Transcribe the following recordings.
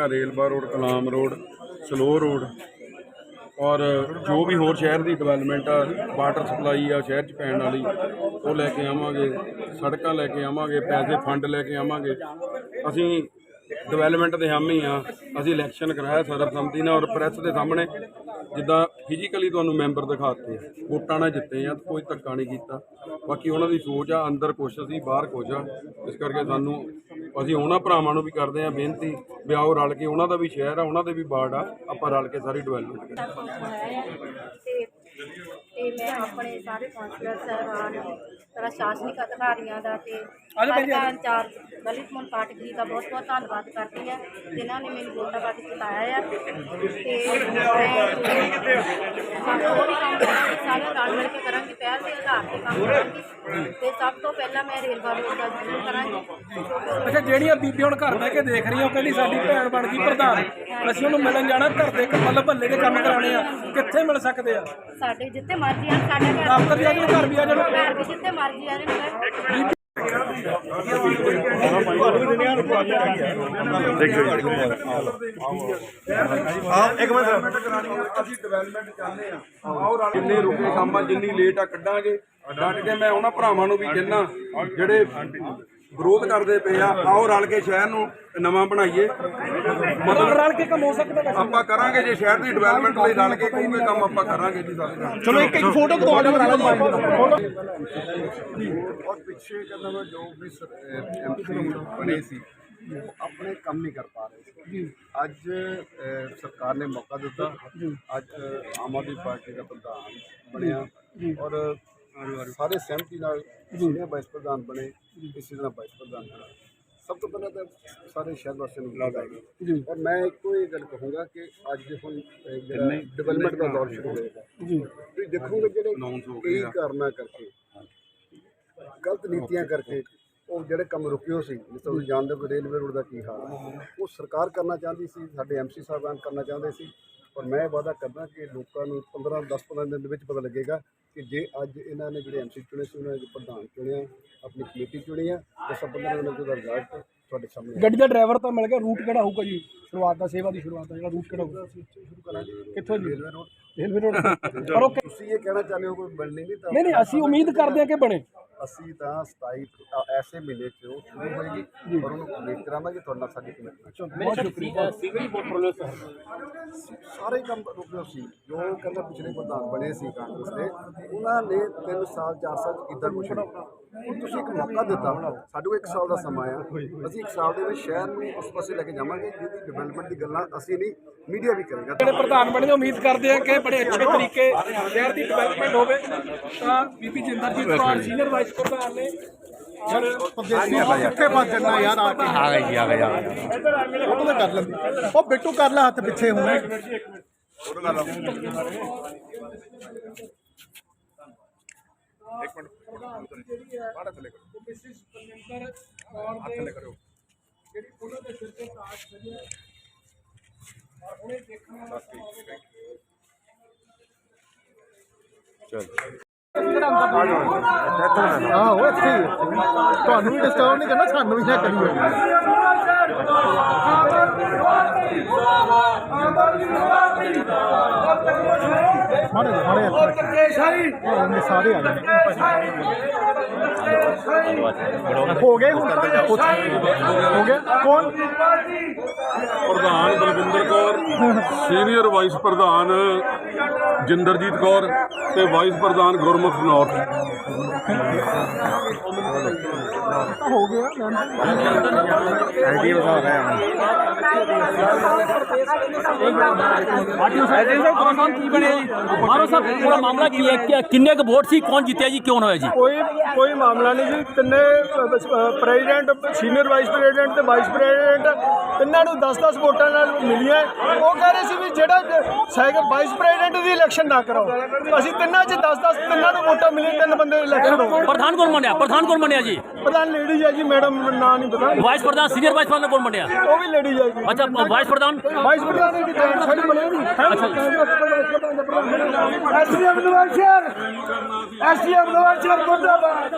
ਸੜਕਾਂ railway road, Kalam road, ਸਲੋ road. ਔਰ ਜੋ ਵੀ ਹੋਰ ਸ਼ਹਿਰ ਦੀ ਡਿਵੈਲਪਮੈਂਟ ਆ ਵਾਟਰ ਸਪਲਾਈ ਆ, ਸ਼ਹਿਰ 'ਚ ਪੈਣ ਵਾਲੀ, ਉਹ ਲੈ ਕੇ ਆਵਾਂਗੇ, ਸੜਕਾਂ ਲੈ ਕੇ ਆਵਾਂਗੇ, ਪੈਸੇ ਫੰਡ ਲੈ ਕੇ ਆਵਾਂਗੇ। ਅਸੀਂ ਡਿਵੈਲਪਮੈਂਟ ਦੇ ਹਾਮੀ ਆ। ਅਸੀਂ ਇਲੈਕਸ਼ਨ ਕਰਾਇਆ ਸਰਬਸੰਮਤੀ ਨਾਲ ਔਰ ਪ੍ਰੈਸ ਦੇ ਸਾਹਮਣੇ ਜਿੱਦਾਂ ਫਿਜ਼ੀਕਲੀ ਤੁਹਾਨੂੰ ਮੈਂਬਰ ਦਿਖਾਤੇ ਵੋਟਾਂ ਨਾਲ ਜਿੱਤੇ ਆ, ਕੋਈ ਧੱਕਾ ਨਹੀਂ ਕੀਤਾ। ਬਾਕੀ ਉਹਨਾਂ ਦੀ ਸੋਚ ਆ, ਅੰਦਰ ਕੁਛ ਅਸੀਂ, ਬਾਹਰ ਕੁਛ ਆ। ਇਸ ਕਰਕੇ ਸਾਨੂੰ ਅਸੀਂ ਉਹਨਾਂ ਭਰਾਵਾਂ ਨੂੰ ਵੀ ਕਰਦੇ ਆ ਬੇਨਤੀ ਵੀ ਆਓ ਰਲ ਕੇ, ਉਹਨਾਂ ਦਾ ਵੀ ਸ਼ਹਿਰ ਆ, ਉਹਨਾਂ ਦੇ ਵੀ ਵਾਰਡ ਆ, ਆਪਾਂ ਰਲ ਕੇ ਸਾਰੀ ਡਿਵੈਲਪਮੈਂਟ ਕਰੀਏ। ਤੇ ਮੈਂ ਆਪਣੇ ਸਾਰੇ ਕਾਉਂਸਲਰ ਸਾਹਿਬਾਨ ਪ੍ਰਸ਼ਾਸਨਿਕ ਅਧਿਕਾਰੀਆਂ ਦਾ ਤੇ ਹਲਕਾ ਇੰਚਾਰਜ ਲਲਿਤ ਮੋਹਨ ਪਾਠਕ ਜੀ ਦਾ ਬਹੁਤ ਬਹੁਤ ਧੰਨਵਾਦ ਕਰਦੀ ਹਾਂ ਜਿਨ੍ਹਾਂ ਨੇ ਮੈਨੂੰ ਕੇ ਜਿਤਾਇਆ ਹੈ ਤੇ ਸਾਰੇ ਰਲ ਮਿਲ ਕੇ ਕਰਾਂਗੇ ਪਹਿਲ ਦੇ ਆਧਾਰ ਤੇ ਕੰਮ ਕਰਾਂਗੇ। ਤੇ ਸਭ ਤੋਂ ਪਹਿਲਾਂ ਮੈਂ ਰੇਲਵਾ ਰੋਡ ਦਾ ਜ਼ਰੂਰ ਕਰਾਂਗੀ। ਅੱਛਾ ਜਿਹੜੀਆਂ ਬੀਬੀਆਂ ਹੁਣ ਘਰ ਬਹਿ ਕੇ ਦੇਖ ਰਹੀਆਂ ਉਹ ਕਹਿੰਦੀ ਸਾਡੀ ਭੈਣ ਬਣ ਗਈ ਪ੍ਰਧਾਨ। ਅਸੀਂ ਉਹਨੂੰ ਮਿਲਣ ਜਾਣਾ ਘਰ ਦੇ ਮਤਲਬ ਭੱਲੇ ਦੇ ਕੰਮ ਕਰਾਣੇ ਆ। ਕਿੱਥੇ ਮਿਲ ਸਕਦੇ ਆ? ਸਾਡੇ ਜਿੱਥੇ ਮਰਜ਼ੀ ਆ ਸਾਡਾ ਘਰ ਦਫ਼ਤਰ ਜਾ ਕੇ ਘਰ ਵੀ ਆ ਜਾਣਾ? ਘਰ ਵੀ ਜਿੱਥੇ ਮਰਜ਼ੀ ਆ ਜਾਣ ਅਸੀਂ ਡਿਵੈਲਪਮੈਂਟ ਚਾਹੁੰਦੇ ਆ ਆਓ ਰਲ ਜਿੰਨੇ ਰੁਕੇ ਕੰਮ ਆ ਜਿੰਨੀ ਲੇਟ ਆ ਕੱਢਾਂਗੇ। ਡਟ ਕੇ ਮੈਂ ਉਹਨਾਂ ਭਰਾਵਾਂ ਨੂੰ ਵੀ ਕਹਿੰਦਾ ਜਿਹੜੇ ਵਿਰੋਧ ਕਰਦੇ ਪਏ ਆ। ਆਓ ਰਲ ਕੇ ਸ਼ਹਿਰ ਨੂੰ ਨਵਾਂ ਬਣਾਈਏ। ਮਤਲਬ ਰਲ ਕੇ ਕੰਮ ਹੋ ਸਕਦਾ। ਆਪਾਂ ਕਰਾਂਗੇ ਜੇ ਸ਼ਹਿਰ ਦੀ ਡਿਵੈਲਪਮੈਂਟ ਲਈ ਰਲ ਕੇ ਕੋਈ ਵੀ ਕੰਮ ਆਪਾਂ ਕਰਾਂਗੇ ਜੀ ਸਾਰੇ ਨਾਲ ਚਲੋ ਇੱਕ ਇੱਕ ਫੋਟੋ ਤੁਹਾਡੇ ਬਣਾ ਲਓ ਔਰ ਪਿੱਛੇ ਕਹਿੰਦਾ ਮੈਂ ਜੋ ਵੀ ਐਮਪੀ ਬਣੇ ਸੀ ਉਹ ਆਪਣੇ ਕੰਮ ਨਹੀਂ ਕਰ ਪਾ ਰਹੇ ਅੱਜ ਸਰਕਾਰ ਨੇ ਮੌਕਾ ਦਿੱਤਾ। ਅੱਜ ਆਮ ਆਦਮੀ ਪਾਰਟੀ ਦਾ ਪ੍ਰਧਾਨ ਬਣਿਆ। ਔਰ ਸਾਰੇ ਸਹਿਮਤੀ ਨਾਲ ਜਿਹੜੇ ਵਾਈਸ ਪ੍ਰਧਾਨ ਬਣੇ ਇਸੇ ਤਰ੍ਹਾਂ ਵਾਈਸ ਪ੍ਰਧਾਨ ਬਣਾ। ਸਭ ਤੋਂ ਪਹਿਲਾਂ ਤਾਂ ਸਾਰੇ ਸ਼ਹਿਰ ਵਾਸੀਆਂ ਨੂੰ ਵਧਾਈ ਔਰ ਮੈਂ ਇੱਕੋ ਹੀ ਗੱਲ ਕਹੂੰਗਾ ਕਿ ਅੱਜ ਹੁਣ ਜਿਹੜਾ ਡਿਵੈਲਪਮੈਂਟ ਦਾ ਦੌਰ ਸ਼ੁਰੂ ਹੋਏਗਾ ਤੁਸੀਂ ਦੇਖੋਗੇ ਜਿਹੜੇ ਕਈ ਕਾਰਨਾਂ ਕਰਕੇ ਗਲਤ ਨੀਤੀਆਂ ਕਰਕੇ ਉਹ ਜਿਹੜੇ ਕੰਮ ਰੁਕੇ ਹੋ ਸੀ ਜਿਸ ਤਰ੍ਹਾਂ ਤੁਸੀਂ ਜਾਣਦੇ ਹੋ ਕਿ ਰੇਲਵੇ ਰੋਡ ਦਾ ਕੀ ਹਾਲ ਹੈ। ਉਹ ਸਰਕਾਰ ਕਰਨਾ ਚਾਹੁੰਦੀ ਸੀ ਸਾਡੇ ਐਮਸੀ ਸਾਹਿਬਾਨ ਕਰਨਾ ਚਾਹੁੰਦੇ ਸੀ। ਪਰ ਮੈਂ ਵਾਅਦਾ ਕਰਦਾ ਕਿ ਲੋਕਾਂ ਨੂੰ 15 10 15 ਦਿਨ ਦੇ ਵਿੱਚ ਪਤਾ ਲੱਗੇਗਾ ਕਿ ਜੇ ਅੱਜ ਇਹਨਾਂ ਨੇ ਜਿਹੜੇ ਐਮਸੀ ਚੁਣੇ ਸੀ ਉਹਨਾਂ ਨੇ ਪ੍ਰਧਾਨ ਚੁਣਿਆ ਆਪਣੀ ਕਮੇਟੀ ਚੁਣੀ ਆ ਤੇ ਸਭ 15 ਦਿਨਾਂ ਦਾ ਰਿਜ਼ਲਟ ਤੁਹਾਡੇ ਸਾਹਮਣੇ ਆ। ਗੱਡੀ ਦਾ ਡਰਾਈਵਰ ਤਾਂ ਮਿਲ ਗਿਆ ਰੂਟ ਕਿਹੜਾ ਹੋਊਗਾ ਜੀ? ਸ਼ੁਰੂਆਤ ਦਾ ਸੇਵਾ ਦੀ ਸ਼ੁਰੂਆਤ ਦਾ ਜਿਹੜਾ ਰੂਟ ਕਿਹੜਾ ਹੋਊਗਾ? ਸ਼ੁਰੂ ਕਰਾਂਗੇ ਕਿੱਥੋਂ ਜੀ? Railway road. ਰੇਲਵੇ ਰੋਡ ਪਰ ਉਹ ਤੁਸੀਂ ਇਹ ਕਹਿਣਾ ਚਾਹੁੰਦੇ ਹੋ ਕੋਈ ਬਣਨੀ ਨਹੀਂ ਤਾਂ ਨਹੀਂ ਨਹੀਂ ਅਸੀਂ ਉਮੀਦ ਕਰਦੇ ਹਾਂ ਕਿ ਬਣੇ। ਅਸੀਂ ਤਾਂ 27 ਅ, ਐਸੇ ਮਹੀਨੇ ਚ ਉਹ ਸ਼ੁਰੂ ਹੋਏਗੀ ਔਰ ਉਹਨੂੰ ਕੰਪਲੀਟ ਕਰਾਵਾਂਗੇ ਤੁਹਾਡੇ ਨਾਲ ਸਾਡੀ ਕਮਿਟਮੈਂਟ ਬਹੁਤ ਸ਼ੁਕਰੀਆ। ਸਾਰੇ ਕੰਮ ਰੁਕੇ ਸੀ ਜੋ ਕਹਿੰਦਾ ਪਿਛਲੇ ਪ੍ਰਧਾਨ ਬਣੇ ਸੀ ਕਾਂਗਰਸ ਦੇ ਉਹਨਾਂ ਨੇ 3 ਸਾਲ 4 ਸਾਲ 'ਚ ਕੀਤਾ ਕੁਛ ਨਹੀਂ। ਹੁਣ ਤੁਸੀਂ ਇੱਕ ਮੌਕਾ ਦਿੱਤਾ ਸਾਡੇ ਕੋਲ 1 ਸਾਲ ਦਾ ਸਮਾਂ ਆ। ਅਸੀਂ 1 ਸਾਲ ਦੇ ਵਿੱਚ ਸ਼ਹਿਰ ਨੂੰ ਉਸ ਪਾਸੇ ਲੈ ਕੇ ਜਾਵਾਂਗੇ ਜਿਹਦੀ ਡਿਵੈਲਪਮੈਂਟ ਦੀ ਗੱਲਾਂ ਅਸੀਂ ਨਹੀਂ ਮੀਡੀਆ ਵੀ ਕਰੇਗਾ। ਜਿਹੜੇ ਪ੍ਰਧਾਨ ਬਣੇ ਉਮੀਦ ਕਰਦੇ ਹਾਂ ਕਿ ਬੜੇ ਅੱਛੇ ਤਰੀਕੇ ਸ਼ਹਿਰ ਦੀ ਡਿਵੈਲਪਮੈਂਟ ਹੋਵੇ। ਤਾਂ ਬੀਬੀ ਜਿੰਦਰਜੀਤ ਕੌਰ ਸੀਨੀਅਰ ਵਾਈਸ ਪ੍ਰਧਾਨ ਨੇ ਔਰ ਕਿੱਥੇ ਭੱਜ ਜੰਨਾ ਯਾਰ ਆ ਕੇ? ਆ ਗਈ ਆ ਗਈ ਆ ਗਈ। ਉਹ ਤਾਂ ਕਰ ਲੈਂਦੀ। ਉਹ ਬਿੱਟੂ ਕਰ ਲੈ ਹੱਥ ਪਿੱਛੇ ਹੁਣ। ਜਿਹੜੀ ਉਹਨਾਂ ਦੇ ਸਿਰ ਤੇ ਤਾਜ ਸਜਿਆ ਔਰ ਉਹਨੇ ਦੇਖਣਾ ਆਹੋ ਇੱਥੇ ਹੀ ਇੱਥੇ। ਤੁਹਾਨੂੰ ਵੀ ਡਿਸਟਰਬ ਨਹੀਂ ਕਰਨਾ ਸਾਨੂੰ ਵੀ ਨਾ ਕਰੀਓ ਮਾੜੇ ਮਾੜੇ ਇੱਥੇ ਸਾਰੇ ਆ ਗਏ ਹੋ ਗਏ ਹੁਣ ਹੋ ਗਿਆ ਕੌਣ ਪ੍ਰਧਾਨ ਬਲਵਿੰਦਰ ਕੌਰ, ਸੀਨੀਅਰ ਵਾਈਸ ਪ੍ਰਧਾਨ ਜਿੰਦਰਜੀਤ ਕੌਰ ਤੇ ਵਾਈਸ ਪ੍ਰਧਾਨ ਗੁਰਮੁਖ ਨੌਰ ਮਾਰੋ ਸਾਹਿਬ ਪੂਰਾ ਮਾਮਲਾ ਕੀ ਹੈ ਕਿ ਕਿੰਨੇ ਕੁ ਵੋਟ ਸੀ ਕੌਣ ਜਿੱਤਿਆ ਜੀ ਕਿਉਂ ਹੋਇਆ ਜੀ ਕੋਈ ਕੋਈ ਮਾਮਲਾ ਨਹੀਂ ਜੀ ਤਿੰਨੇ ਪ੍ਰੈਜ਼ੀਡੈਂਟ ਸੀਨੀਅਰ ਵਾਈਸ ਪ੍ਰੈਜ਼ੀਡੈਂਟ ਤੇ ਵਾਈਸ ਪ੍ਰੈਜ਼ੀਡੈਂਟ ਤਿੰਨਾਂ ਨੂੰ 10-10 ਵੋਟਾਂ ਨਾਲ ਮਿਲੀਆਂ ਉਹ ਕਹਿ ਰਹੇ ਸੀ ਵੀ ਜਿਹੜਾ ਸਾਈਕਲ ਵਾਈਸ ਪ੍ਰੈਜ਼ੀਡੈਂਟ ਦੀ ਇਲੈਕਸ਼ਨ ਨਾ ਕਰਾਓ ਅਸੀਂ ਤਿੰਨਾਂ 'ਚ 10-10 ਤਿੰਨਾਂ ਨੂੰ ਵੋਟਾਂ ਮਿਲੀਆਂ, ਤਿੰਨ ਬੰਦੇ ਇਲੈਕਸ਼ਨ ਪ੍ਰਧਾਨ ਕੌਣ ਬਣਿਆ? ਪ੍ਰਧਾਨ ਕੌਣ ਬਣਿਆ ਜੀ? ਪ੍ਰਧਾਨ ਲੇਡੀ ਹੈ ਜੀ ਮੈਡਮ ਨਾਂ ਨਹੀਂ ਪਤਾ। ਵਾਈਸ ਪ੍ਰਧਾਨ ਸੀਨੀਅਰ ਵਾਈਸ ਪ੍ਰਧਾਨ ਕੌਣ ਬਣਿਆ? ਉਹ ਵੀ ਲੇਡੀ ਹੈ ਜੀ। ਅੱਛਾ ਵਾਈਸ ਪ੍ਰਧਾਨ ਵਾਈਸ ਪ੍ਰਧਾਨ ਦੀ ਟਾਈਮ ਸਾਡੀ ਬਣੇ ਨਹੀਂ। ਐਸਡੀਐਮ ਨਵਾਜ਼ਰ ਐਸਡੀਐਮ ਨਵਾਜ਼ਰ ਮੁਰਦਾਬਾਦ।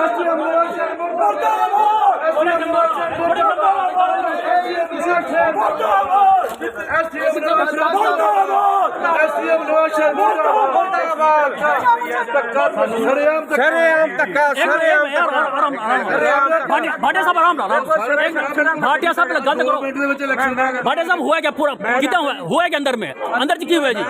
ਐਸਡੀਐਮ ਨਵਾਜ਼ਰ ਮੁਰਦਾਬਾਦ। ਐਸਡੀਐਮ ਨਵਾਜ਼ਰ ਮੁਰਦਾਬਾਦ। ਐਸਡੀਐਮ ਨਵਾਜ਼ਰ ਮੁਰਦਾਬਾਦ। ਐਸਡੀਐਮ ਨਵਾਜ਼ਰ ਮੁਰਦਾਬਾਦ। ਧੱਕਾ ਸ਼ਰੇਆਮ ਸ਼ਰੇਆਮ ਧੱਕਾ ਸ਼ਰੇਆਮ ਭਾਟਿਆ ਭਾਟਿਆ ਸਾਹਿਬ ਆਰਾਮ ਨਾਲ ਭਾਟਿਆ ਸਾਹਿਬ ਨਾਲ ਗਲਤ ਕਰੋ ਭਾਟਿਆ ਸਾਹਿਬ ਹੋਇਆ क्या पूरा कितना हुआ हुआ क्या अंदर में अंदर जी की हुआ जी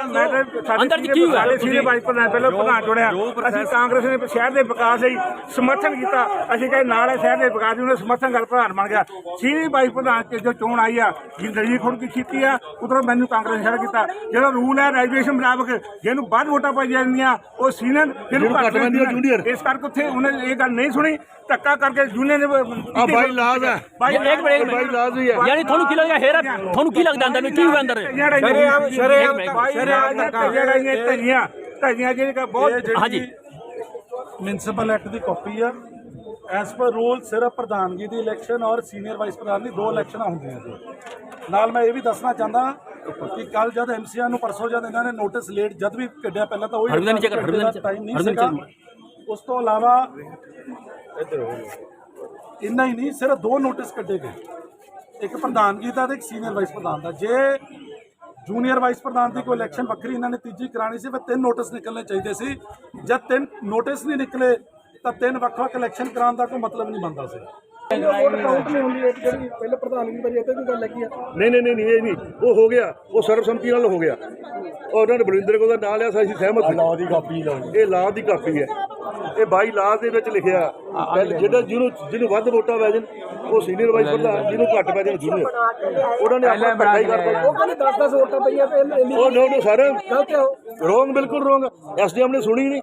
अंदर जी की हुआ ਸਾਡੇ ਸੀਨੀਅਰ ਵਾਈਸ ਪ੍ਰਧਾਨ ਪਹਿਲਾਂ ਪ੍ਰਧਾਨ ਚੁਣਿਆ ਅਸੀਂ ਕਾਂਗਰਸ ਨੇ ਸ਼ਹਿਰ ਦੇ ਵਿਕਾਸ ਲਈ ਸਮਰਥਨ ਕੀਤਾ ਅਸੀਂ ਕਹੇ ਨਾਲ ਹੈ ਸ਼ਹਿਰ ਦੇ ਵਿਕਾਸ ਨੂੰ ਉਹਨੇ ਸਮਰਥਨ ਕਰ ਪ੍ਰਧਾਨ ਬਣ ਗਿਆ ਸੀਨੀਅਰ ਵਾਈਸ ਪ੍ਰਧਾਨ ਤੇ ਜੋ ਚੋਣ ਆਈ ਆ ਜਿੰਦਰੀ ਖੁਦ ਕੀ ਕੀਤੀ ਆ ਉਧਰੋਂ ਮੈਨੂੰ ਕਾਂਗਰਸ ਨੇ ਸ਼ਹਿਰ ਕੀਤਾ ਜਿਹੜਾ ਰੂਲ ਹੈ ਰੈਜੂਏਸ਼ਨ ਮੁਤਾਬਕ ਜਿਹਨੂੰ ਵੱਧ ਵੋਟਾਂ ਪਾਈ ਜਾਂਦੀਆਂ ਉਹ ਸੀਨੀਅਰ ਜਿਹਨੂੰ ਘੱਟ ਪੈਂਦੀਆਂ ਜੂਨੀਅਰ ਇਸ ਕਰਕੇ ਉੱਥੇ ਉਹਨੇ ਇਹ ਗੱਲ ਨਹੀਂ ਸੁਣੀ ਧੱਕਾ ਕਰਕੇ ਯੂਨੀਅਨ ਆ ਬਾਈ ਲਾਜ਼ ਹੈ। ਬਾਈ ਇੱਕ ਮਿੰਟ ਬਾਈ ਲਾਜ਼ ਹੀ ਹੈ। ਯਾਨੀ ਤੁਹਾਨੂੰ ਕੀ ਲੱਗਦਾ ਹੈਰਾ ਤੁਹਾਨੂੰ ਕੀ ਲੱਗਦਾ ਅੰਦਰ ਕੀ ਹੋਇਆ ਅੰਦਰ? ਸ਼ਰੇ ਆਮ ਸ਼ਰੇ ਆਮ ਸ਼ਰੇ ਆਮ ਧੱਕਾ ਜਿਹੜਾ ਇਹ ਧਨੀਆਂ ਧਨੀਆਂ ਜਿਹੜੀ ਬਹੁਤ ਹਾਂਜੀ। ਮਿਊਨਿਸਪਲ ਐਕਟ ਦੀ ਕਾਪੀ ਆ। ਐਸ ਪਰ ਰੂਲ ਸਿਰਫ ਪ੍ਰਧਾਨਗੀ ਦੀ ਇਲੈਕਸ਼ਨ ਔਰ ਸੀਨੀਅਰ ਵਾਈਸ ਪ੍ਰਧਾਨ ਦੀ ਦੋ ਇਲੈਕਸ਼ਨਾਂ ਹੁੰਦੀਆਂ ਨੇ। ਨਾਲ ਮੈਂ ਇਹ ਵੀ ਦੱਸਣਾ ਚਾਹੁੰਦਾ ਕਿ ਕੱਲ ਜਦ ਐਮਸੀਆ ਨੂੰ ਪਰਸੋਂ ਜਦ ਇਹਨਾਂ ਨੇ ਨੋਟਿਸ ਲੇਟ ਜਦ ਵੀ ਕੱਢਿਆ ਪਹਿਲਾਂ ਤਾਂ ਉਹ ਟਾਈਮ ਨਹੀਂ ਸੀਗਾ। ਉਸ ਤੋਂ ਇਲਾਵਾ ਇੰਨਾ ਹੀ ਨਹੀਂ, ਸਿਰਫ ਦੋ ਨੋਟਿਸ ਕੱਢੇ ਗਏ। ਇੱਕ ਪ੍ਰਧਾਨਗੀ ਦਾ ਤੇ ਇੱਕ ਸੀਨੀਅਰ ਵਾਈਸ ਪ੍ਰਧਾਨ ਦਾ। ਜੇ ਜੂਨੀਅਰ ਵਾਈਸ ਪ੍ਰਧਾਨ ਦੀ ਕੋਈ ਇਲੈਕਸ਼ਨ ਵੱਖਰੀ, ਇਹਨਾਂ ਨੇ ਤੀਜੀ ਕਰਾਣੀ ਸੀ, ਫਿਰ ਤਿੰਨ ਨੋਟਿਸ ਨਿਕਲਣੇ ਚਾਹੀਦੇ ਸੀ। ਜਦ ਤਿੰਨ ਨੋਟਿਸ ਨਹੀਂ ਨਿਕਲੇ, ਤਾਂ ਤਿੰਨ ਵੱਖ-ਵੱਖ ਇਲੈਕਸ਼ਨ ਕਰਾਉਣ ਦਾ ਕੋਈ ਮਤਲਬ ਨਹੀਂ ਬਣਦਾ ਸੀ। ਨਹੀਂ ਹੁੰਦੀ ਇਹ ਜਿਹੜੀ ਪਹਿਲੇ ਪ੍ਰਧਾਨਗੀ ਵਾਰੀ ਇੱਥੇ ਵੀ ਗੱਲ ਹੈਗੀ ਆ। ਨਹੀਂ ਨਹੀਂ ਇਹ ਨਹੀਂ। ਉਹ ਹੋ ਗਿਆ। ਉਹ ਸਰਬਸੰਮਤੀ ਨਾਲ ਹੋ ਗਿਆ। ਔਰ ਉਹਨਾਂ ਨੇ ਬਲਿੰਦਰ ਕੋਲ ਦਾ ਨਾਂ ਲਿਆ ਸੀ ਅਸੀਂ ਸਹਿਮਤ ਸੀ। ਲਾਅ ਦੀ ਕਾਪੀ ਇਹ ਲਾਅ ਦੀ ਕਾਪੀ ਹੈ। ਇਹ ਬਾਈ ਲਾਅ ਦੇ ਵਿੱਚ ਲਿਖਿਆ। ਜਿਹੜਾ ਜਿਹਨੂੰ ਜਿਹਨੂੰ ਵੱਧ ਵੋਟਾਂ ਪੈ ਜਾਣ ਉਹ ਸੀਨੀਅਰ ਵਾਈਸ ਪ੍ਰਧਾਨ ਜਿਹਨੂੰ ਘੱਟ ਪੈ ਜਾਣ ਜੂਨੀਅਰ ਉਹਨਾਂ ਨੇ ਆਪਣਾ ਧੱਕਾ ਹੀ ਕਰਤਾ। ਉਹ ਕਹਿੰਦੇ 10 10 ਵੋਟਾਂ ਪਈਆਂ ਤੇ ਉਹ ਨੋ ਨੋ ਸਰ ਗਲਤ ਹੈ ਉਹ। ਰੋਂਗ ਬਿਲਕੁਲ ਰੋਂਗ ਐਸਡੀਐਮ ਨੇ ਸੁਣੀ ਨਹੀਂ।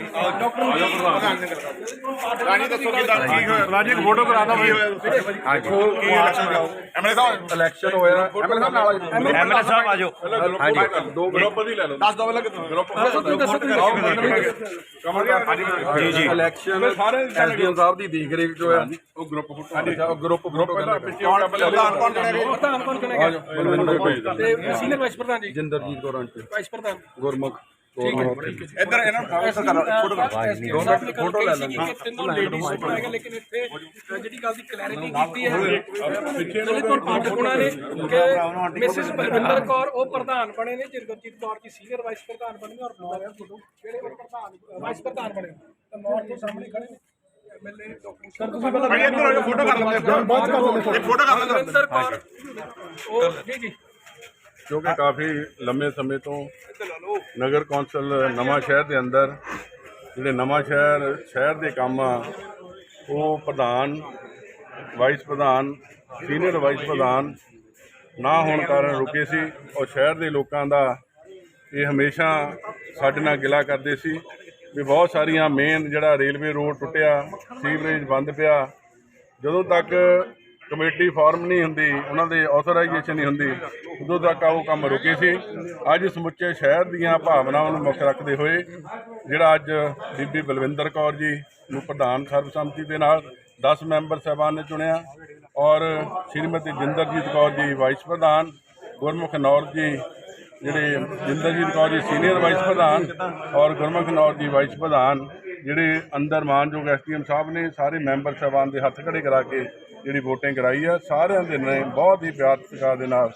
ਡਾਕਟਰ ਰਾਣੀ ਦੱਸੋ ਕਿਦਾਂ ਕੀ ਹੋਇਆ ਰਾਜੀ ਇੱਕ ਫੋਟੋ ਕਰਾਦਾ ਬਈ ਹਾਂਜੀ ਕੀ ਇਲੈਕਸ਼ਨ ਐਮਐਲਏ ਸਾਹਿਬ ਇਲੈਕਸ਼ਨ ਹੋਇਆ ਐਮਐਲਏ ਸਾਹਿਬ ਨਾਲ ਐਮਐਲਏ ਸਾਹਿਬ ਆਜੋ ਹਾਂਜੀ ਦੋ ਗਰੁੱਪ ਦੀ ਲੈ ਲਓ 10 ਦੋ ਵਾਲਾ ਗਰੁੱਪ ਜੀ ਜੀ ਇਲੈਕਸ਼ਨ ਐਸਡੀਐਮ ਸਾਹਿਬ ਦੀ ਦੇਖ ਰੇਖ ਜੋ ਹੈ ਉਹ ਗਰੁੱਪ ਫੋਟੋ ਹਾਂਜੀ ਗਰੁੱਪ ਫੋਟੋ ਪਹਿਲਾਂ ਪਿੱਛੇ ਹੁਣ ਪ੍ਰਧਾਨ ਕੌਣ ਚੁਣਿਆ ਪ੍ਰਧਾਨ ਕੌਣ ਚੁਣਿਆ ਗਿਆ ਬਲਵਿੰਦਰ ਭੇਜ ਦਿਓ। ਤੇ ਸੀਨੀਅਰ ਵਾਈਸ ਪ੍ਰਧਾਨ ਜੀ ਜਿੰਦਰਜੀਤ ਕੌਰ ਆਂਟੀ ਵਾਈਸ ਪ੍ਰਧਾਨ ਗੁਰਮੁਖ ਇੱਧਰ ਇਹਨਾਂ ਨੂੰ ਕਾਂਗਰਸ ਕਰੋ ਫੋਟੋ ਫੋਟੋ ਲੈ ਲੈਣਾ ਤਿੰਨੋਂ ਲੇਡੀਜ਼ ਬਣਾਏਗਾ ਲੇਕਿਨ ਇੱਥੇ ਜਿਹੜੀ ਗੱਲ ਦੀ ਕਲੈਰਿਟੀ ਕੀਤੀ ਹੈ ਦਲਿਤ ਕੌਰ ਪਾਠਕ ਉਹਨਾਂ ਨੇ ਕਿ ਮਿਸਿਸ ਬਲਵਿੰਦਰ ਕੌਰ ਉਹ ਪ੍ਰਧਾਨ ਬਣੇ ਨੇ ਜਗਰਜੀਤ ਕੌਰ ਜੀ ਸੀਨੀਅਰ ਵਾਈਸ ਪ੍ਰਧਾਨ ਬਣੇ ਨੇ ਔਰ ਜਿਹੜੇ ਉਹ ਪ੍ਰਧਾਨ ਵਾਈਸ ਪ੍ਰਧਾਨ ਬਣੇ ਤਾਂ ਮੌਰ ਦੇ ਸਾਹਮਣੇ ਖੜੇ ਨੇ। ਐਮਐਲਏ ਡਾਕਟਰ ਸਰ ਤੁਸੀਂ ਪਹਿਲਾਂ ਫੋਟੋ ਕਰ ਲੈਂਦੇ ਬਾਅਦ ਕਰ ਲੈਂਦੇ ਫੋਟੋ ਕਰ ਲੈਂਦੇ ਬਲਵਿੰਦਰ ਕੌਰ ਉਹ ਜੀ ਜੀ। ਕਿਉਂਕਿ ਕਾਫੀ ਲੰਮੇ ਸਮੇਂ ਤੋਂ ਨਗਰ ਕੌਂਸਲ ਨਵਾਂ ਸ਼ਹਿਰ ਦੇ ਅੰਦਰ ਜਿਹੜੇ ਨਵਾਂ ਸ਼ਹਿਰ ਸ਼ਹਿਰ ਦੇ ਕੰਮ ਆ ਉਹ ਪ੍ਰਧਾਨ ਵਾਈਸ ਪ੍ਰਧਾਨ ਸੀਨੀਅਰ ਵਾਈਸ ਪ੍ਰਧਾਨ ਨਾ ਹੋਣ ਕਾਰਨ ਰੁਕੇ ਸੀ ਔਰ ਸ਼ਹਿਰ ਦੇ ਲੋਕਾਂ ਦਾ ਇਹ ਹਮੇਸ਼ਾ ਸਾਡੇ ਨਾਲ ਗਿਲਾ ਕਰਦੇ ਸੀ ਵੀ ਬਹੁਤ ਸਾਰੀਆਂ ਮੇਨ ਜਿਹੜਾ ਰੇਲਵੇ ਰੋਡ ਟੁੱਟਿਆ ਸੀਵਰੇਜ ਬੰਦ ਪਿਆ। ਜਦੋਂ ਤੱਕ ਕਮੇਟੀ ਫਾਰਮ ਨਹੀਂ ਹੁੰਦੀ, ਉਹਨਾਂ ਦੇ ਆਥੋਰਾਈਜੇਸ਼ਨ ਨਹੀਂ ਹੁੰਦੀ। ਉਦੋਂ ਤੱਕ ਉਹ ਕੰਮ ਰੁਕੇ ਸੀ। ਅੱਜ ਸਮੁੱਚੇ ਸ਼ਹਿਰ ਦੀਆਂ ਭਾਵਨਾਵਾਂ ਨੂੰ ਮੁੱਖ ਰੱਖਦੇ ਹੋਏ, ਜਿਹੜਾ ਅੱਜ ਬੀਬੀ ਬਲਵਿੰਦਰ ਕੌਰ ਜੀ ਨੂੰ ਪ੍ਰਧਾਨ ਸਰਬਸੰਮਤੀ ਦੇ ਨਾਲ 10 ਮੈਂਬਰ ਸਾਹਿਬਾਨ ਨੇ ਚੁਣਿਆ ਔਰ ਸ਼੍ਰੀਮਤੀ ਜਿੰਦਰਜੀਤ ਕੌਰ ਜੀ ਵਾਈਸ ਪ੍ਰਧਾਨ, ਗੁਰਮੁਖ ਨੌਰ ਜੀ ਜਿਹੜੇ ਜਿੰਦਰਜੀਤ ਕੌਰ ਜੀ ਸੀਨੀਅਰ ਵਾਈਸ ਪ੍ਰਧਾਨ ਔਰ ਗੁਰਮੁਖ ਨੌਰ ਜੀ ਵਾਈਸ ਪ੍ਰਧਾਨ, ਜਿਹੜੇ ਅੰਦਰ ਮਾਨਯੋਗ ਐਸਡੀਐਮ ਸਾਹਿਬ ਨੇ ਸਾਰੇ ਮੈਂਬਰ ਸਾਹਿਬਾਨ ਦੇ ਹੱਥ ਖੜੇ ਕਰਾ ਕੇ ਜਿਹੜੀ VOTING ਕਰਾਈ ਆ ਸਾਰਿਆਂ ਦੇ ਨੇ ਬਹੁਤ ਹੀ ਪਿਆਰ ਸਤਿਕਾਰ ਦੇ ਨਾਲ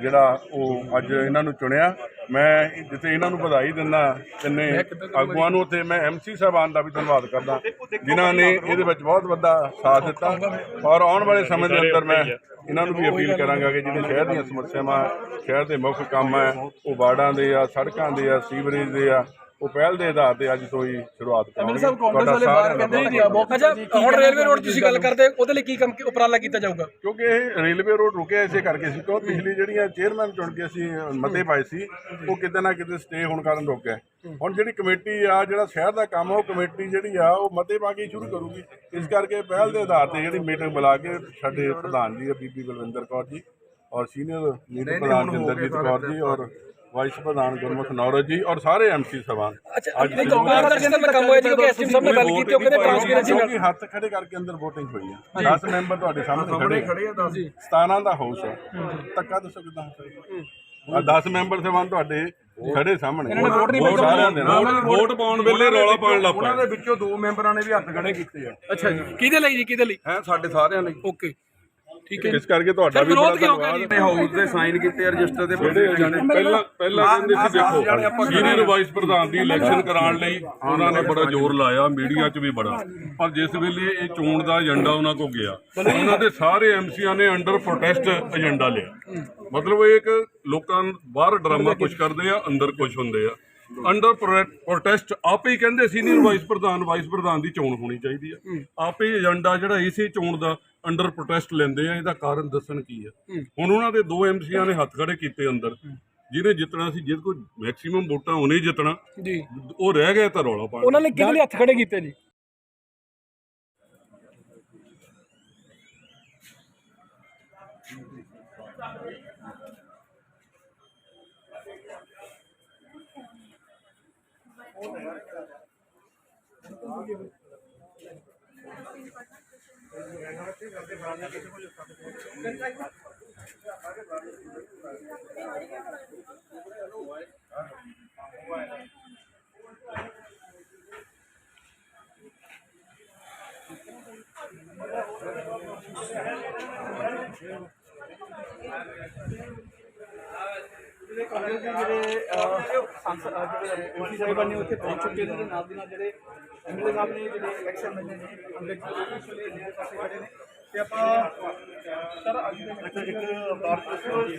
ਜਿਹੜਾ ਉਹ ਅੱਜ ਇਹਨਾਂ ਨੂੰ ਚੁਣਿਆ। ਮੈਂ ਜਿੱਥੇ ਇਹਨਾਂ ਨੂੰ ਵਧਾਈ ਦਿੰਦਾ ਤਿੰਨੇ ਆਗੂਆਂ ਨੂੰ ਤੇ ਮੈਂ ਐਮਸੀ ਸਾਹਿਬਾਨ ਦਾ ਵੀ ਧੰਨਵਾਦ ਕਰਦਾ। ਜਿਨ੍ਹਾਂ ਨੇ ਇਹਦੇ ਵਿੱਚ ਬਹੁਤ ਵੱਡਾ ਸਾਥ ਦਿੱਤਾ। ਔਰ ਆਉਣ ਵਾਲੇ ਸਮੇਂ ਦੇ ਅੰਦਰ ਮੈਂ ਇਹਨਾਂ ਨੂੰ ਵੀ ਅਪੀਲ ਕਰਾਂਗਾ ਕਿ ਜਿਹੜੇ ਸ਼ਹਿਰ ਦੀਆਂ ਸਮੱਸਿਆਵਾਂ ਸ਼ਹਿਰ ਦੇ ਮੁੱਖ ਕੰਮ ਹੈ ਉਹ ਵਾਰਡਾਂ ਦੇ ਆ ਸੜਕਾਂ ਦੇ ਆ ਸੀਵਰੇਜ ਦੇ ਆ ਉਹ ਪਹਿਲ ਦੇ ਆਧਾਰ ਤੇ ਅੱਜ ਤੋਂ ਹੀ ਸ਼ੁਰੂਆਤ ਕਰਾਂਗੇ ਸਾਹਿਬ ਕਾਂਗਰਸ ਵਾਲੇ ਬਾਹਰ ਕਹਿੰਦੇ ਬਹੁਤ- ਅੱਛਾ ਹੁਣ ਰੇਲਵੇ ਰੋਡ ਤੁਸੀਂ ਗੱਲ ਕਰਦੇ ਉਹਦੇ ਲਈ ਕੀ ਕੰਮ ਉਪਰਾਲਾ ਕੀਤਾ ਜਾਊਗਾ? ਕਿਉਂਕਿ ਇਹ ਰੇਲਵੇ ਰੋਡ ਰੁਕਿਆ ਇਸੇ ਕਰਕੇ ਸੀ ਕਿਉਂ ਪਿਛਲੀ ਜਿਹੜੀਆਂ ਚੇਅਰਮੈਨ ਚੁਣ ਕੇ ਅਸੀਂ ਮਤੇ ਪਾਏ ਸੀ ਉਹ ਕਿਤੇ ਨਾ ਕਿਤੇ ਸਟੇ ਹੋਣ ਕਾਰਨ ਰੁਕ ਗਏ। ਹੁਣ ਜਿਹੜੀ ਕਮੇਟੀ ਆ ਜਿਹੜਾ ਸ਼ਹਿਰ ਦਾ ਕੰਮ ਆ ਉਹ ਕਮੇਟੀ ਜਿਹੜੀ ਆ ਉਹ ਮਤੇ ਪਾ ਕੇ ਸ਼ੁਰੂ ਕਰੂਗੀ। ਇਸ ਕਰਕੇ ਪਹਿਲ ਦੇ ਆਧਾਰ ਤੇ ਜਿਹੜੀ ਮੀਟਿੰਗ ਬੁਲਾ ਕੇ ਸਾਡੇ ਪ੍ਰਧਾਨ ਜੀ ਆ ਬੀਬੀ ਬਲਵਿੰਦਰ ਕੌਰ ਜੀ ਔਰ ਸੀਨੀਅਰ ਲੀਡਰ ਪ੍ਰਧਾਨ ਜਿੰਦਰਜੀਤ ਕੌਰ ਜੀ ਔਰ ਵਾਈਸ ਪ੍ਰਧਾਨ ਗੁਰਮੁਖ ਨੌਰਜ ਜੀ ਔਰ ਸਾਰੇ ਐਮਸੀ ਸਭਾਨ ਅੱਛਾ ਨਹੀਂ ਕਾਂਗਰਸ ਦਾ ਜਿਸ ਤਰ੍ਹਾਂ ਕੰਮ ਹੋਇਆ ਜੀ ਕਿਉਂਕਿ ਐਸਟੀਐਮ ਸਾਹਿਬ ਨੇ ਗੱਲ ਕੀਤੀ ਉਹ ਕਹਿੰਦੇ ਟ੍ਰਾਂਸਪੇਰੈਂਸੀ ਨਾਲ ਕਿਉਂਕਿ ਹੱਥ ਖੜੇ ਕਰਕੇ ਅੰਦਰ VOTING ਹੋਈ ਆ। 10 ਮੈਂਬਰ ਤੁਹਾਡੇ ਸਾਹਮਣੇ ਖੜੇ ਆ। 10 17 ਦਾ ਹਾਊਸ ਹੈ ਧੱਕਾ ਦੱਸੋ ਕਿਦਾਂ ਆ 10 ਮੈਂਬਰ ਸਭਾਨ ਤੁਹਾਡੇ ਖੜੇ ਸਾਹਮਣੇ। ਵੋਟ ਨਹੀਂ ਸਾਰਿਆਂ ਦੇ ਨਾਲ। ਵੋਟ ਪਾਉਣ ਵੇਲੇ ਰੌਲਾ ਪਾਉਣ ਲੱਗ ਉਹਨਾਂ ਦੇ ਵਿੱਚੋਂ ਦੋ ਮੈਂਬਰਾਂ ਨੇ ਵੀ ਹੱਥ ਖੜੇ ਕੀਤੇ ਆ। ਅੱਛਾ ਜੀ। ਕਿਹਦੇ ਲਈ ਜੀ ਕਿਹਦੇ ਲਈ? ਹੈ ਸਾਡੇ ਸਾਰਿਆਂ ਲਈ। ਓਕੇ। ਠੀਕ ਹੈ ਇਸ ਕਰਕੇ ਤੁਹਾਡਾ ਵੀ ਬੜਾ ਵਿਰੋਧ ਕਿਉਂ ਕਰ ਧੰਨਵਾਦ ਨੇ ਹਾਊਸ ਦੇ ਸਾਈਨ ਕੀਤੇ ਆ ਰਜਿਸਟਰ ਦੇ ਪਹਿਲਾਂ ਪਹਿਲਾਂ ਕਹਿੰਦੇ ਸੀ ਦੇਖੋ ਸੀਨੀਅਰ ਵਾਈਸ ਪ੍ਰਧਾਨ ਦੀ ਇਲੈਕਸ਼ਨ ਕਰਾਉਣ ਲਈ ਉਹਨਾਂ ਨੇ ਬੜਾ ਜ਼ੋਰ ਲਾਇਆ ਮੀਡੀਆ 'ਚ ਵੀ ਬੜਾ। ਪਰ ਜਿਸ ਵੇਲੇ ਇਹ ਚੋਣ ਦਾ ਏਜੰਡਾ ਉਹਨਾਂ ਕੋ ਗਿਆ ਉਹਨਾਂ ਦੇ ਸਾਰੇ ਐਮਸੀਆਂ ਨੇ ਅੰਡਰ ਪ੍ਰੋਟੈਸਟ ਏਜੰਡਾ ਲਿਆ। ਮਤਲਬ ਇਹ ਇੱਕ ਲੋਕਾਂ ਨੂੰ ਬਾਹਰ ਡਰਾਮਾ ਕੁਝ ਕਰਦੇ ਆ ਅੰਦਰ ਕੁਝ ਹੁੰਦੇ ਆ। ਅੰਡਰ ਪ੍ਰੋਟੈਸਟ ਆਪੇ ਹੀ ਕਹਿੰਦੇ ਸੀਨੀਅਰ ਵਾਈਸ ਪ੍ਰਧਾਨ ਵਾਈਸ ਪ੍ਰਧਾਨ ਦੀ ਚੋਣ ਹੋਣੀ ਚਾਹੀਦੀ ਆ। ਆਪੇ ਏਜੰਡਾ ਜਿਹੜਾ ਇਸੇ ਚੋਣ ਦਾ ਅੰਡਰ ਪ੍ਰੋਟੈਸਟ ਲੈਂਦੇ ਆ ਇਹਦਾ ਕਾਰਨ ਦੱਸਣ ਕੀ ਆ। ਹੁਣ ਉਹਨਾਂ ਦੇ ਦੋ ਐਮਸੀਆਂ ਨੇ ਹੱਥ ਖੜੇ ਕੀਤੇ ਅੰਦਰ। ਜਿਹਨੇ ਜਿੱਤਣਾ ਸੀ ਜਿਹਦੇ ਕੋਲ ਮੈਕਸਿਮਮ ਵੋਟਾਂ ਉਹਨੇ ਹੀ ਜਿੱਤਣਾ। ਜੀ। ਉਹ ਰਹਿ ਗਏ ਤਾਂ ਰੌਲਾ ਪਾ ਉਹਨਾਂ ਨੇ ਕਿਹਦੇ ਲਈ ਹੱਥ ਖੜੇ ਕੀਤੇ ਜੀ? ਜਿਹੜੇ ਅਹ, ਸੰਸਦ ਜਿਹੜੇ ਐਮਪੀ ਸਾਹਿਬਾਨ ਨੇ ਉੱਥੇ ਪਹੁੰਚ ਚੁੱਕੇ ਨੇ ਨਾਲ ਦੀ ਨਾਲ ਜਿਹੜੇ ਐਮਐਲਏ ਸਾਹਿਬ ਨੇ ਜਿਹੜੇ ਇਲੈਕਸ਼ਨ ਲੜੇ ਨੇ ਅੰਮ੍ਰਿਤਸਰ ਦੇ ਵਿੱਚ ਜਿਹੜੇ ਜਿਹੜੇ ਪਾਸੇ ਖੜੇ ਨੇ। ਤੇ ਆਪਾਂ ਸਰ ਅੱਜ ਦੇ ਵਿੱਚ ਇੱਕ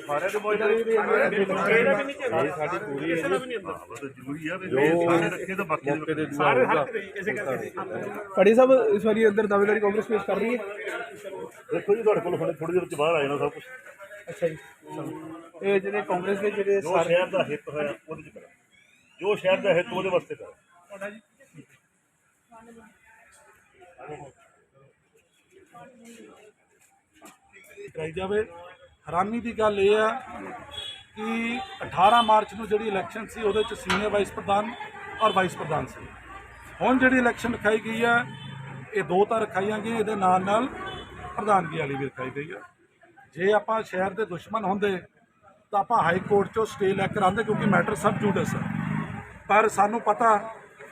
ਸਾਰਿਆਂ ਦੇ ਬੋਇਲਰ ਵੀ ਸਾਡੀ ਪੂਰੀ ਹੈ ਜ਼ਰੂਰੀ ਆ ਵੀ ਸਾਰੇ ਰੱਖੇ ਤਾਂ ਬਾਕੀ ਮੌਕੇ ਤੇ ਸਾਰੇ ਹੱਥ ਦੇ ਇਸੇ ਕਰਕੇ ਕੜੀ ਸਾਹਿਬ ਇਸ ਵਾਰੀ ਅੰਦਰ ਦਾਅਵੇਦਾਰੀ ਕਾਂਗਰਸ ਪੇਸ਼ ਕਰ ਰਹੀ ਹੈ? ਦੇਖੋ ਜੀ ਤੁਹਾਡੇ ਕੋਲ ਹੁਣੇ ਥੋੜੀ ਦੇਰ ਵਿੱਚ ਬਾਹਰ ਆ ਜਾਣਾ ਸਭ ਕੁਝ ਅੱਛਾ ਜੀ ਇਹ ਜਿਹੜੇ ਕਾਂਗਰਸ ਦੇ ਜਿਹੜੇ ਜੋ ਸ਼ਹਿਰ ਦਾ ਹਿੱਤ ਹੋਇਆ ਉਹਦੇ ਚ ਕਰਾਂ। ਜੋ ਸ਼ਹਿਰ ਦਾ ਹਿੱਤ ਉਹਦੇ ਵਾਸਤੇ ਕਰਾਂ। ਕਰਾਈ ਜਾਵੇ। ਹੈਰਾਨੀ ਦੀ ਗੱਲ ਇਹ ਆ ਕਿ 18 ਮਾਰਚ ਨੂੰ ਜਿਹੜੀ ਇਲੈਕਸ਼ਨ ਸੀ, ਉਹਦੇ ਚ ਸੀਨੀਅਰ ਵਾਈਸ ਪ੍ਰਧਾਨ ਔਰ ਵਾਈਸ ਪ੍ਰਧਾਨ ਸੀ। ਹੁਣ ਜਿਹੜੀ ਇਲੈਕਸ਼ਨ ਰਖਾਈ ਗਈ ਆ ਇਹ ਦੋ ਤਾਂ ਰਖਾਈਆਂ ਗਈਆਂ, ਇਹਦੇ ਨਾਲ ਨਾਲ ਪ੍ਰਧਾਨਗੀ ਵਾਲੀ ਵੀ ਰਖਾਈ ਗਈ ਆ ਜੇ ਆਪਾਂ ਸ਼ਹਿਰ ਦੇ ਦੁਸ਼ਮਣ ਹੁੰਦੇ, ਤਾਂ ਆਪਾਂ ਹਾਈ ਕੋਰਟ ਚੋਂ ਸਟੇ ਲੈ ਕੇ ਆਉਂਦੇ ਕਿਉਂਕਿ ਮੈਟਰ ਸਬ ਜੂਡਿਸ ਹੈ। ਪਰ ਸਾਨੂੰ ਪਤਾ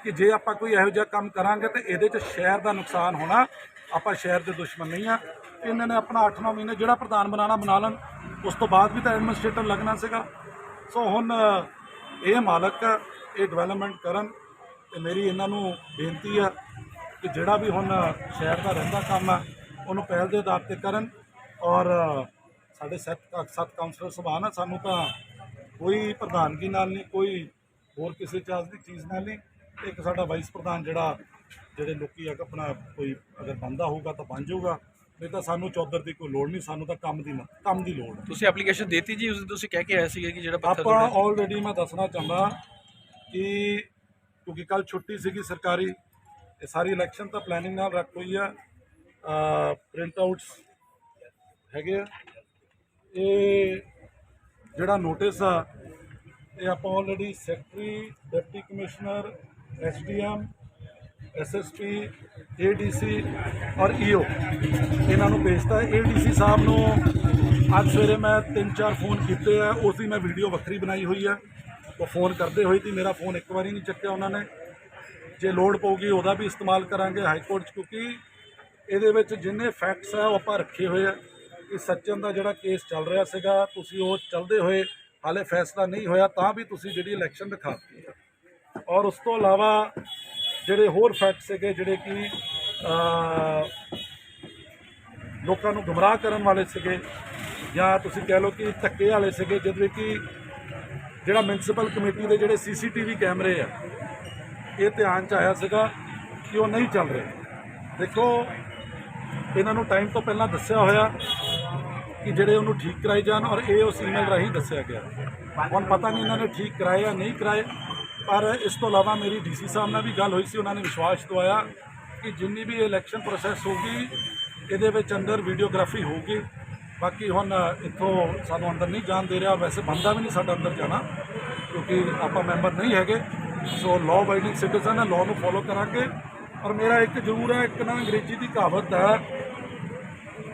ਕਿ ਜੇ ਆਪਾਂ ਕੋਈ ਇਹੋ ਜਿਹਾ ਕੰਮ ਕਰਾਂਗੇ ਤੇ ਇਹਦੇ 'ਚ ਸ਼ਹਿਰ ਦਾ ਨੁਕਸਾਨ ਹੋਣਾ, ਆਪਾਂ ਸ਼ਹਿਰ ਦੇ ਦੁਸ਼ਮਣ ਨਹੀਂ ਆ। ਇਹਨਾਂ ਨੇ ਆਪਣਾ 8-9 ਮਹੀਨੇ ਜਿਹੜਾ ਪ੍ਰਧਾਨ ਬਣਾਉਣਾ ਬਣਾ ਲੈਣ, ਉਸ ਤੋਂ ਬਾਅਦ ਵੀ ਤਾਂ ਐਡਮਿਨਿਸਟ੍ਰੇਟਰ ਲੱਗਣਾ ਸੀਗਾ। ਸੋ ਹੁਣ, ਇਹ ਮਾਲਕ, ਇਹ ਡਿਵੈਲਪਮੈਂਟ ਕਰਨ, ਤੇ ਮੇਰੀ ਇਹਨਾਂ ਨੂੰ ਬੇਨਤੀ ਆ ਕਿ ਜਿਹੜਾ ਵੀ ਹੁਣ ਸ਼ਹਿਰ ਦਾ ਰਹਿੰਦਾ ਕੰਮ ਆ, ਉਹਨੂੰ ਪਹਿਲ ਦੇ ਆਧਾਰ ਤੇ ਕਰਨ। ਔਰ ਸਾਡੇ ਸੱਤ ਸੱਤ ਕਾਉਂਸਲਰ ਸਭਾਨ ਆ ਸਾਨੂੰ ਤਾਂ ਕੋਈ ਪ੍ਰਧਾਨਗੀ ਨਾਲ ਨਹੀਂ, ਕੋਈ ਹੋਰ ਕਿਸੇ ਚਾਜ਼ ਦੀ ਚੀਜ਼ ਨਾਲ ਨਹੀਂ। ਇੱਕ ਸਾਡਾ ਵਾਈਸ ਪ੍ਰਧਾਨ ਜਿਹੜਾ ਜਿਹੜੇ ਲੋਕੀ ਆ ਆਪਣਾ ਕੋਈ ਅਗਰ ਬੰਦਾ ਹੋਊਗਾ ਤਾਂ ਬਣ ਜਾਊਗਾ। ਨਹੀਂ ਤਾਂ ਸਾਨੂੰ ਚੌਧਰ ਦੀ ਕੋਈ ਲੋੜ ਨਹੀਂ ਸਾਨੂੰ ਤਾਂ ਕੰਮ ਦੀ ਕੰਮ ਦੀ ਲੋੜ ਹੈ। ਤੁਸੀਂ ਐਪਲੀਕੇਸ਼ਨ ਦੇਤੀ ਜੀ? ਉਸ ਤੁਸੀਂ ਕਹਿ ਕੇ ਆਏ ਸੀਗੇ ਕਿ ਜਿਹੜਾ ਪੱਥਰ ਆਪਾਂ ਆਲਰੇਡੀ ਮੈਂ ਦੱਸਣਾ ਚਾਹੁੰਦਾ ਕਿ ਕਿਉਂਕਿ ਕੱਲ ਛੁੱਟੀ ਸੀਗੀ ਸਰਕਾਰੀ ਇਹ ਸਾਰੀ ਇਲੈਕਸ਼ਨ ਤਾਂ ਪਲੈਨਿੰਗ ਨਾਲ ਰੱਖ ਹੋਈ ਆ। ਪ੍ਰਿੰਟ ਆਊਟਸ ਹੈਗੇ ਆ। ਇਹ ਜਿਹੜਾ ਨੋਟਿਸ ਆ ਇਹ ਆਪਾਂ already secretary deputy commissioner SDM, SSP, ADC ਔਰ ਈਓ। ਇਹਨਾਂ ਨੂੰ ਭੇਜਤਾ ਏਡੀਸੀ ਸਾਹਿਬ ਨੂੰ ਅੱਜ ਸਵੇਰੇ ਮੈਂ ਤਿੰਨ ਚਾਰ ਫੋਨ ਕੀਤੇ ਆ। ਉਸ ਦੀ ਮੈਂ ਵੀਡੀਓ ਵੱਖਰੀ ਬਣਾਈ ਹੋਈ ਆ। ਉਹ ਫੋਨ ਕਰਦੇ ਹੋਏ ਤੇ ਮੇਰਾ ਫੋਨ ਇੱਕ ਵਾਰੀ ਨਹੀਂ ਚੱਕਿਆ ਉਹਨਾਂ ਨੇ। ਜੇ ਲੋੜ ਪਊਗੀ, ਉਹਦਾ ਵੀ ਇਸਤੇਮਾਲ ਕਰਾਂਗੇ ਹਾਈ ਕੋਰਟ 'ਚ। ਕਿਉਂਕਿ ਇਹਦੇ ਵਿੱਚ ਜਿੰਨੇ ਫੈਕਟਸ ਆ, ਉਹ ਆਪਾਂ ਰੱਖੇ ਹੋਏ ਆ ਕਿ ਸੱਚਨ ਦਾ ਜਿਹੜਾ ਕੇਸ ਚੱਲ ਰਿਹਾ ਸੀਗਾ, ਤੁਸੀਂ ਉਹ ਚੱਲਦੇ ਹੋਏ ਹਾਲੇ ਫੈਸਲਾ ਨਹੀਂ ਹੋਇਆ, ਤਾਂ ਵੀ ਤੁਸੀਂ ਜਿਹੜੀ ਇਲੈਕਸ਼ਨ ਦਿਖਾਤੀ ਔਰ ਉਸ ਤੋਂ ਇਲਾਵਾ ਜਿਹੜੇ ਹੋਰ ਫੈਕਟ ਸੀਗੇ, ਜਿਹੜੇ ਕਿ ਲੋਕਾਂ ਨੂੰ ਗੁੰਮਰਾਹ ਕਰਨ ਵਾਲੇ ਸੀਗੇ ਜਾਂ ਤੁਸੀਂ ਕਹਿ ਲਓ ਕਿ ਧੱਕੇ ਵਾਲੇ ਸੀਗੇ ਜਿਹਦੇ ਵਿੱਚ ਕਿ ਜਿਹੜਾ ਮਿਊਨਿਸਪਲ ਕਮੇਟੀ ਦੇ ਜਿਹੜੇ ਸੀਸੀਟੀਵੀ ਕੈਮਰੇ ਆ, ਇਹ ਧਿਆਨ ਚ ਆਇਆ ਸੀਗਾ ਕਿ ਉਹ ਨਹੀਂ ਚੱਲ ਰਹੇ। ਦੇਖੋ, ਇਹਨਾਂ ਨੂੰ ਟਾਈਮ ਤੋਂ ਪਹਿਲਾਂ ਦੱਸਿਆ ਹੋਇਆ ਕਿ ਜਿਹੜੇ ਉਹਨੂੰ ਠੀਕ ਕਰਾਈ ਜਾਣ ਔਰ ਇਹ ਉਸ ਈਮੇਲ ਰਾਹੀਂ ਦੱਸਿਆ ਗਿਆ। ਹੁਣ ਪਤਾ ਨਹੀਂ ਇਹਨਾਂ ਨੇ ਠੀਕ ਕਰਾਏ ਜਾਂ ਨਹੀਂ ਕਰਾਏ। ਪਰ ਇਸ ਤੋਂ ਇਲਾਵਾ ਮੇਰੀ ਡੀਸੀ ਸਾਹਿਬ ਨਾਲ ਵੀ ਗੱਲ ਹੋਈ ਸੀ, ਉਹਨਾਂ ਨੇ ਵਿਸ਼ਵਾਸ ਦਵਾਇਆ ਕਿ ਜਿੰਨੀ ਵੀ ਇਲੈਕਸ਼ਨ ਪ੍ਰੋਸੈਸ ਹੋਊਗੀ, ਇਹਦੇ ਵਿੱਚ ਅੰਦਰ ਵੀਡੀਓਗ੍ਰਾਫੀ ਹੋਊਗੀ। ਬਾਕੀ ਹੁਣ ਇੱਥੋਂ ਸਾਨੂੰ ਅੰਦਰ ਨਹੀਂ ਜਾਣ ਦੇ ਰਿਹਾ, ਵੈਸੇ ਬੰਦਾ ਵੀ ਨਹੀਂ ਸਾਡਾ ਅੰਦਰ ਜਾਣਾ, ਕਿਉਂਕਿ ਆਪਾਂ ਮੈਂਬਰ ਨਹੀਂ ਹੈਗੇ। ਸੋ ਲਾਅ ਬਾਈਡਿੰਗ ਸਿਟੀਜ਼ਨ ਹੈ ਲਾਅ ਨੂੰ ਫੋਲੋ ਕਰਾਂਗੇ। ਔਰ ਮੇਰਾ ਇੱਕ ਜ਼ਰੂਰ ਹੈ, ਇੱਕ ਨਾ ਅੰਗਰੇਜ਼ੀ ਦੀ ਕਹਾਵਤ ਹੈ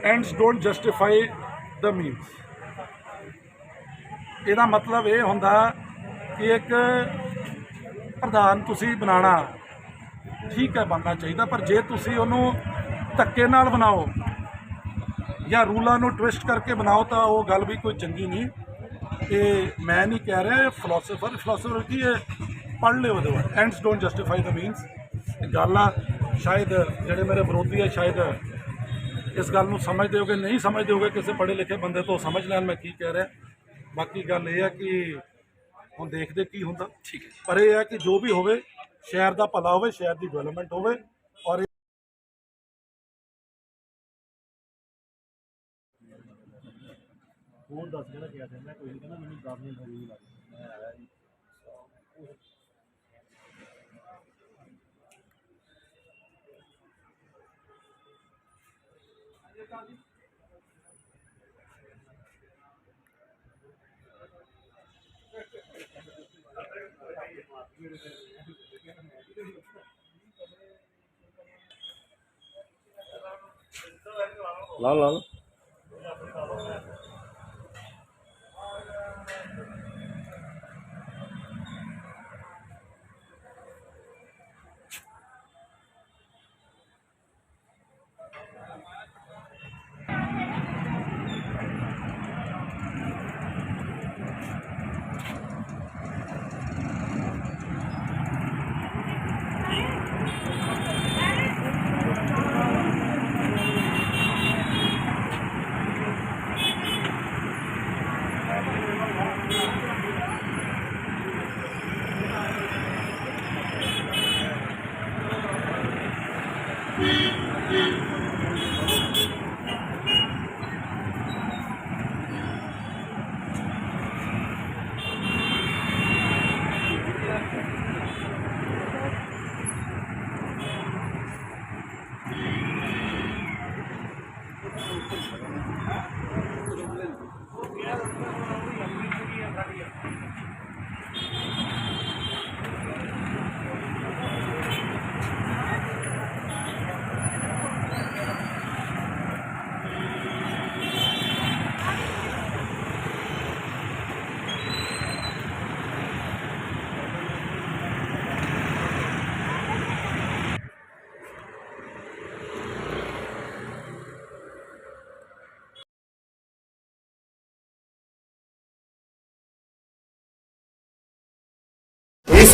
ends don't justify the means ਇਹਦਾ ਮਤਲਬ ਇਹ ਹੁੰਦਾ ਕਿ ਇੱਕ ਪ੍ਰਧਾਨ ਤੁਸੀਂ ਬਣਾਉਣਾ ਠੀਕ ਹੈ, ਬਣਨਾ ਚਾਹੀਦਾ, ਪਰ ਜੇ ਤੁਸੀਂ ਉਹਨੂੰ ਧੱਕੇ ਨਾਲ ਬਣਾਓ ਜਾਂ ਰੂਲਾਂ ਨੂੰ ਟਵਿਸਟ ਕਰਕੇ ਬਣਾਓ ਤਾਂ ਉਹ ਗੱਲ ਵੀ ਕੋਈ ਚੰਗੀ ਨਹੀਂ। ਇਹ ਮੈਂ ਨਹੀਂ ਕਹਿ ਰਿਹਾ ਫਿਲਾਸਫਰ ਫਿਲਾਸਫਰ ਕੀ ਹੈ? ਪੜ੍ਹ ਲਿਓ ਉਹਦੇ ਬਾਰੇ। Ends don't justify the means ਗੱਲ ਆ, ਸ਼ਾਇਦ ਜਿਹੜੇ ਮੇਰੇ ਵਿਰੋਧੀ ਆ, ਸ਼ਾਇਦ ਇਸ ਗੱਲ ਨੂੰ ਸਮਝਦੇ ਹੋਗੇ, ਨਹੀਂ ਸਮਝਦੇ ਹੋਗੇ, ਕਿਸੇ ਪੜ੍ਹੇ ਲਿਖੇ ਬੰਦੇ ਤੋਂ ਸਮਝ ਲੈਣ ਮੈਂ ਕੀ ਕਹਿ ਰਿਹਾ। ਬਾਕੀ ਗੱਲ ਇਹ ਹੈ ਕਿ ਹੁਣ ਦੇਖਦੇ ਕੀ ਹੁੰਦਾ ਠੀਕ ਹੈ ਪਰ ਇਹ ਹੈ ਕਿ ਜੋ ਵੀ ਹੋਵੇ, ਸ਼ਹਿਰ ਦਾ ਭਲਾ ਹੋਵੇ, ਸ਼ਹਿਰ ਦੀ ਡਿਵੈਲਪਮੈਂਟ ਹੋਵੇ, ਔਰ ਇਹ- ਲਾ ਲਾ ਲਾ। ਇਹ লাল লাল